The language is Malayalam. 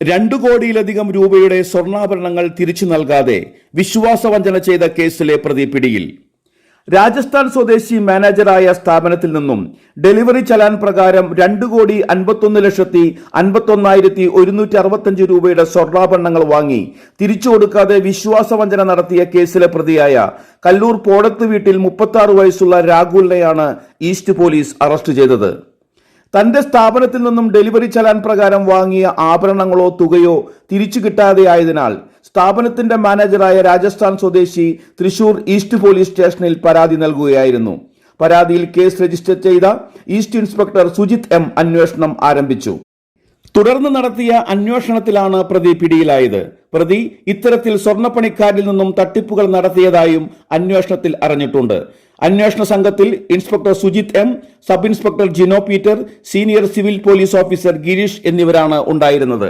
രണ്ടു കോടിയിലധികം രൂപയുടെ സ്വർണാഭരണങ്ങൾ തിരിച്ചു നൽകാതെ വിശ്വാസവഞ്ചന ചെയ്ത കേസിലെ പ്രതി പിടിയിൽ. രാജസ്ഥാൻ സ്വദേശി മാനേജറായ സ്ഥാപനത്തിൽ നിന്നും ഡെലിവറി ചലാൻ പ്രകാരം രണ്ടു കോടി അൻപത്തൊന്ന് ലക്ഷത്തി അൻപത്തൊന്നായിരത്തി ഒരുന്നൂറ്റി അറുപത്തഞ്ച് രൂപയുടെ സ്വർണാഭരണങ്ങൾ വാങ്ങി തിരിച്ചു കൊടുക്കാതെ വിശ്വാസവഞ്ചന നടത്തിയ കേസിലെ പ്രതിയായ കല്ലൂർ പോടത്ത് വീട്ടിൽ മുപ്പത്തി വയസ്സുള്ള രാഹുലിനെയാണ് ഈസ്റ്റ് പോലീസ് അറസ്റ്റ് ചെയ്തത്. തന്റെ സ്ഥാപനത്തിൽ നിന്നും ഡെലിവറി ചലാൻ പ്രകാരം വാങ്ങിയ ആഭരണങ്ങളോ തുകയോ തിരിച്ചു കിട്ടാതെയായതിനാൽ സ്ഥാപനത്തിന്റെ മാനേജറായ രാജസ്ഥാൻ സ്വദേശി തൃശൂർ ഈസ്റ്റ് പോലീസ് സ്റ്റേഷനിൽ പരാതി നൽകുകയായിരുന്നു. പരാതിയിൽ കേസ് രജിസ്റ്റർ ചെയ്ത ഈസ്റ്റ് ഇൻസ്പെക്ടർ സുജിത് എം അന്വേഷണം ആരംഭിച്ചു. തുടർന്ന് നടത്തിയ അന്വേഷണത്തിലാണ് പ്രതി പിടിയിലായത്. പ്രതി ഇത്തരത്തിൽ സ്വർണപ്പണിക്കാരിൽ നിന്നും തട്ടിപ്പുകൾ നടത്തിയതായും അന്വേഷണത്തിൽ അറിഞ്ഞിട്ടുണ്ട്. അന്വേഷണ സംഘത്തിൽ inspector Sujith M sub inspector Jino Peter senior civil police officer Girish എന്നിവരാണ് ഉണ്ടായിരുന്നത്.